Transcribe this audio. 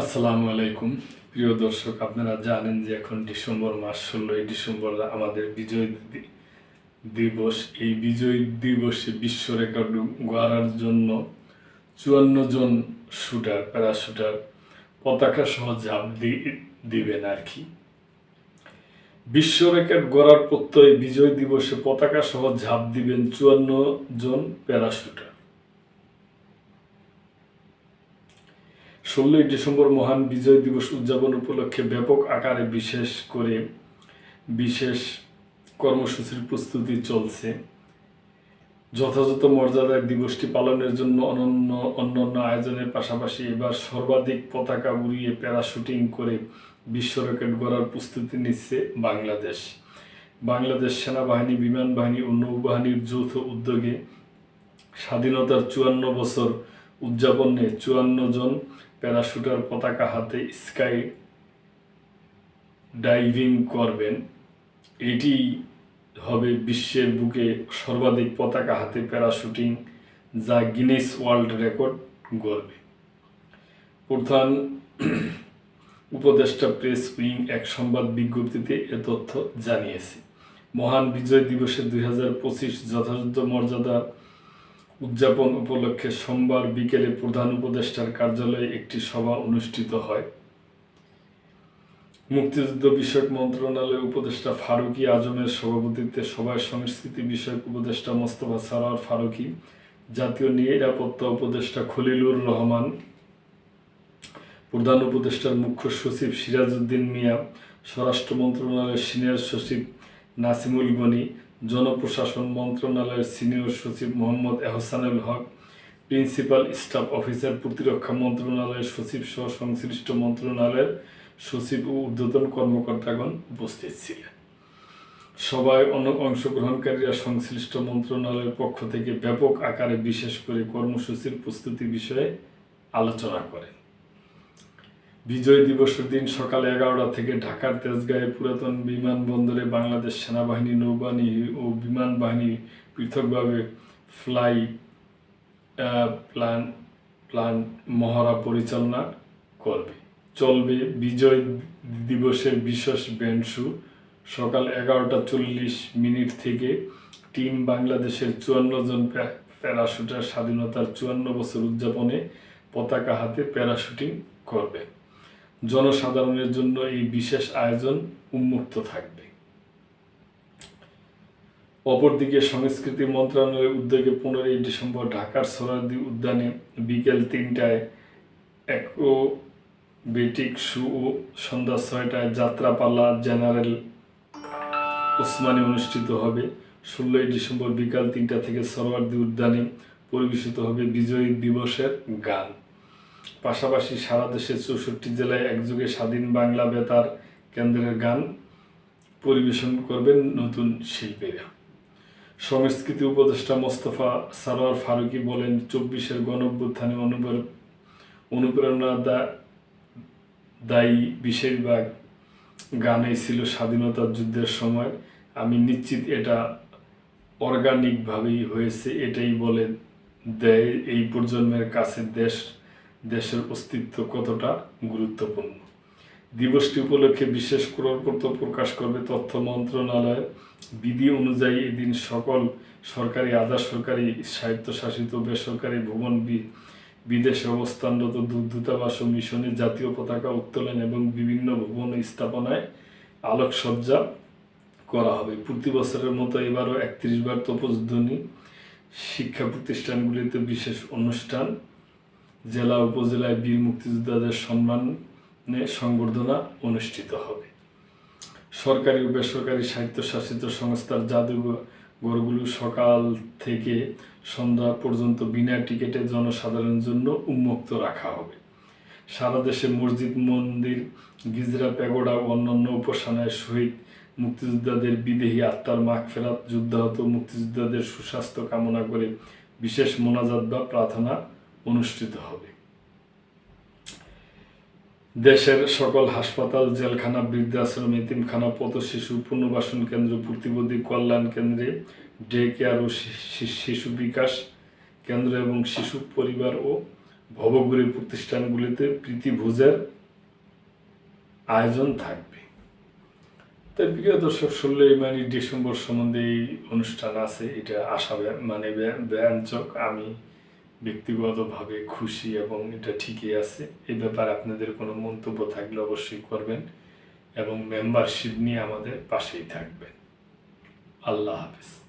আসসালামু আলাইকুম। প্রিয় দর্শক, আপনারা জানেন যে এখন ডিসেম্বর মাস, ষোলোই ডিসেম্বর আমাদের বিজয় দিবস। এই বিজয় দিবসে বিশ্ব রেকর্ড গড়ার জন্য চুয়ান্ন জন শুটার, প্যারাশুটার পতাকা সহ ঝাঁপ দিবেন আর কি। বিশ্ব রেকর্ড গড়ার প্রত্যয় বিজয় দিবসে পতাকা সহ ঝাঁপ দিবেন চুয়ান্ন জন প্যারাশুটার। ষোলোই ডিসেম্বর মহান বিজয় দিবস উদযাপন উপলক্ষে ব্যাপক আকারে বিশেষ করে বিশেষ কর্মসূচির প্রস্তুতি চলছে। যথাযথ মর্যাদায় দিবসটি পালনের জন্য অনন্য, অন্যান্য আয়োজনের পাশাপাশি এবার সর্বাধিক পতাকা উড়িয়ে প্যারাশুটিং করে বিশ্ব রেকর্ড গড়ার প্রস্তুতি নিচ্ছে বাংলাদেশ। বাংলাদেশ সেনাবাহিনী, বিমান বাহিনী ও নৌবাহিনীর যৌথ উদ্যোগে স্বাধীনতার চুয়ান্ন বছর উদযাপনে চুয়ান্ন জন প্যারাশুটার পতাকা হাতে স্কাই ডাইভিং করবেন। এটি হবে বিশ্বের বুকে সর্বাধিক পতাকা হাতে প্যারাশুটিং, যা গিনেস ওয়ার্ল্ড রেকর্ড গড়বে। প্রধান উপদেষ্টা প্রেস উইং এক সংবাদ বিজ্ঞপ্তিতে এ তথ্য জানিয়েছে। মহান বিজয় দিবসে দুই হাজার পঁচিশ যথাযথ মর্যাদা উদযাপন উপলক্ষে সোমবার বিকেলে প্রধান উপদেষ্টার কার্যালয়ে একটি সভা অনুষ্ঠিত হয়। মুক্তিযুদ্ধ বিষয়ক মন্ত্রণালয়ের উপদেষ্টা ফারুকি আজমের সভাপতিত্বে সভায় সংস্কৃতি বিষয়ক উপদেষ্টা মোস্তফা সারার ফারুকি, জাতীয় নিরাপত্তা উপদেষ্টা খলিলুর রহমান, প্রধান উপদেষ্টার মুখ্য সচিব সিরাজউদ্দিন মিয়া, স্বরাষ্ট্র মন্ত্রণালয়ের সিনিয়র সচিব নাসিমুল গনি জনপ্রশাসন মন্ত্রণালয়ের সিনিয়র সচিব Mohammad Ehsanul Haque, principal staff officer প্রতিরক্ষা মন্ত্রণালয়ের সচিব সহ সংশ্লিষ্ট মন্ত্রণালয়ের সচিব ও ঊর্ধ্বতন কর্মকর্তাগণ উপস্থিত ছিলেন। সবাই অংশগ্রহণকারীরা সংশ্লিষ্ট মন্ত্রণালয়ের পক্ষ থেকে ব্যাপক আকারে বিশেষ করে কর্মসূচির প্রস্তুতি বিষয়ে আলোচনা করেন। বিজয় দিবসের দিন সকাল এগারোটা থেকে ঢাকার তেজগাঁয়ে পুরাতন বিমানবন্দরে বাংলাদেশ সেনাবাহিনী নৌবাহিনী ও বিমান বাহিনী পৃথকভাবে ফ্লাই প্ল্যান প্ল্যান মহড়া পরিচালনা করবে। চলবে বিজয় দিবসের বিশেষ ব্যান্ড শো সকাল এগারোটা চল্লিশ মিনিট থেকে। টিম বাংলাদেশের চুয়ান্ন জন প্যা- প্যারাশুটার স্বাধীনতার চুয়ান্ন বছর উদযাপনে পতাকা হাতে প্যারাশুটিং করবে। জনসাধারণের জন্য এই বিশেষ আয়োজন উন্মুক্ত থাকবে। অপরদিকে সংস্কৃতি মন্ত্রণালয়ের উদ্যোগে পনেরোই ডিসেম্বর ঢাকার সোহরাদি উদ্যানে বিকেল তিনটায় অ্যাক্রোবেটিক শু ও সন্ধ্যা ছয়টায় যাত্রাপালা জেনারেল ওসমানী অনুষ্ঠিত হবে। ষোলোই ডিসেম্বর বিকাল তিনটা থেকে সরোয়ার্দি উদ্যানে পরিবেশিত হবে বিজয়ী দিবসের গান। পাশাপাশি সারা দেশের চৌষট্টি জেলায় একযোগে স্বাধীন বাংলা বেতার কেন্দ্রের গান পরিবেশন করবেন নতুন শিল্পীরা। সংস্কৃতি উপদেষ্টা মোস্তফা সারোয়ার ফারুকি বলেন, চব্বিশের গণ অভ্যুত্থানে অনুপ্রে- অনুপ্রেরণা দায়ী বেশিরভাগ গানেই ছিল স্বাধীনতা যুদ্ধের সময়। আমি নিশ্চিত এটা অর্গানিকভাবেই হয়েছে, এটাই বলে দেয় এই প্রজন্মের কাছে দেশ দেশের অস্তিত্ব কতটা গুরুত্বপূর্ণ? দিবসটি উপলক্ষে বিশেষ করপত্র প্রকাশ করবে তথ্য মন্ত্রণালয়ের বিধি অনুযায়ী এদিন সকল সরকারি, আধা সরকারি, স্বায়ত্তশাসিত, বেসরকারি বি- বিদেশে অবস্থানরত দূতাবাস ও মিশনে জাতীয় পতাকা উত্তোলন এবং বিভিন্ন ভবন স্থাপনায় আলোকসজ্জা করা হবে। প্রতি বছরের মতো এবারও একত্রিশ বার শিক্ষা প্রতিষ্ঠানগুলিতে বিশেষ অনুষ্ঠান জেলা উপজেলায় বীর মুক্তিযোদ্ধাদের সম্মানে সংবর্ধনা অনুষ্ঠিত হবে। সরকারি ও বেসরকারি স্বায়ত্তশাসিত সংস্থার জাদুঘরগুলো সকাল থেকে সন্ধ্যা পর্যন্ত বিনা টিকিটে জনসাধারণের জন্য উন্মুক্ত রাখা হবে। সারা দেশে মসজিদ, মন্দির গিজরা প্যাগোডা ও অন্যান্য উপাসনায় শহীদ মুক্তিযোদ্ধাদের বিদেহী আত্মার মাগ ফেরাত, যুদ্ধাহত মুক্তিযোদ্ধাদের সুস্বাস্থ্য কামনা করে বিশেষ মোনাজাত বা প্রার্থনা অনুষ্ঠিত হবে। দেশের সকল হাসপাতাল, জেলখানা, বৃদ্ধাশ্রম, এতিমখানা পথ শিশু পুনর্বাসন কেন্দ্র, প্রতিবন্ধী কল্যাণ কেন্দ্রে, ডে কেয়ার ও শিশু বিকাশ কেন্দ্র এবং শিশু পরিবার ও ভবঘুরে প্রতিষ্ঠানগুলিতে প্রীতিভোজের আয়োজন থাকবে। তাই প্রিয় দর্শক, ষোলোই মানে ডিসেম্বর সম্বন্ধে এই অনুষ্ঠান আছে। এটা আশা মানে ব্যা- ব্যঞ্জক আমি ব্যক্তিগতভাবে খুশি এবং এটা ঠিকই আছে। এ ব্যাপারে আপনাদের কোনো মন্তব্য থাকলে অবশ্যই করবেন এবং মেম্বারশিপ নিয়ে আমাদের পাশেই থাকবেন। আল্লাহ হাফিজ।